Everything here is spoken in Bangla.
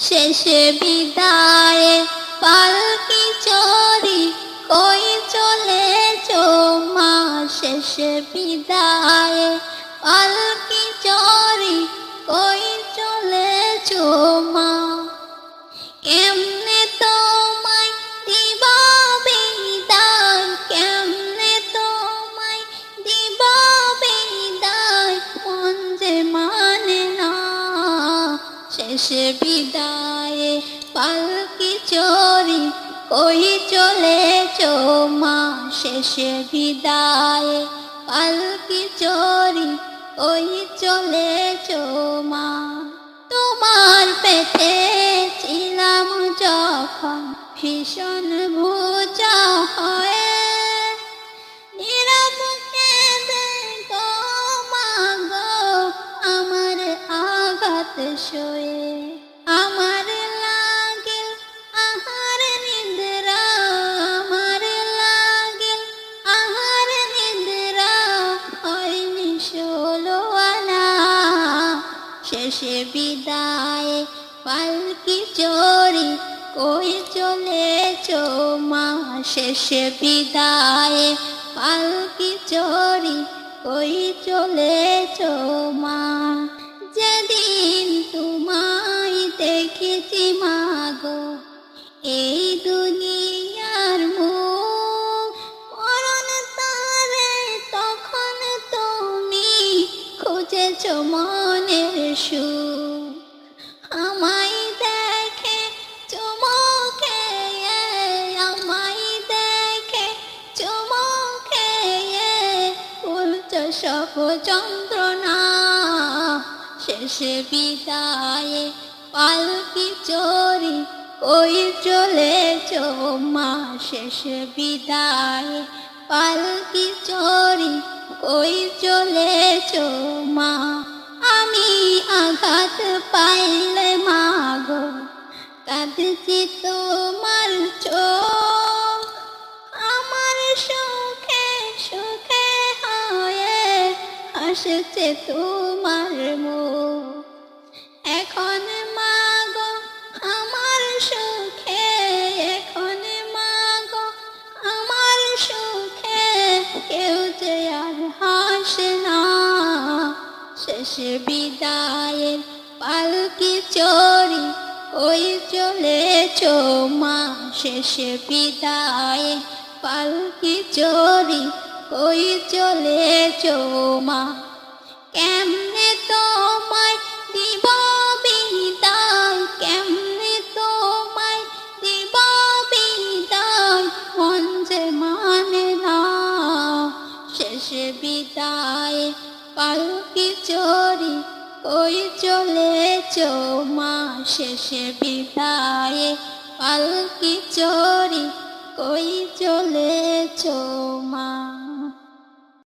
শেষে বিদায় পালকি চরি কই চলে চো মা? শেষ বিদায়ে শেষে বিদায়ে পালকি চোরি কই চলে মা? শেষে বিদায়ে পালকি চোরি কই চলে সয়ে আমার লাগিল আহার নিদ্রা, আমার লাগিল আহার নিদ্রা। হয়নি ষোলো শেষে বিদায় পালকি চোরি কই চলে মা? শেষে বিদায় পালকি চোরি কই চলে মনের সুখ। আমায় দেখে চমকে, আমায় দেখে চমকে উল্চ সব যন্ত্রণা। শেষে বিদায়ে পালকি চোরি ওই চলে মা। শেষে বিদায়ে পালকি চোরি হাসছে তোমার মো এখন মাগো, আমার সুখে, এখন মাগো, আমার সুখে, কেউ যে আর হাসে না। শেষে বিদায়ের পালকি চোরি ওই চলে মা। শেষে বিদায়ে পালকি চোরি ওই চলে মা। কেমনে তোমায় দিব বিদায়? কেমনে তোমায় দিব বিদায়? মন যে মানে না। শেষে বিদায় পালকি চোরি ওই চলে মা? শেষে বিদায়ে পালকি চোরি কই চলে মা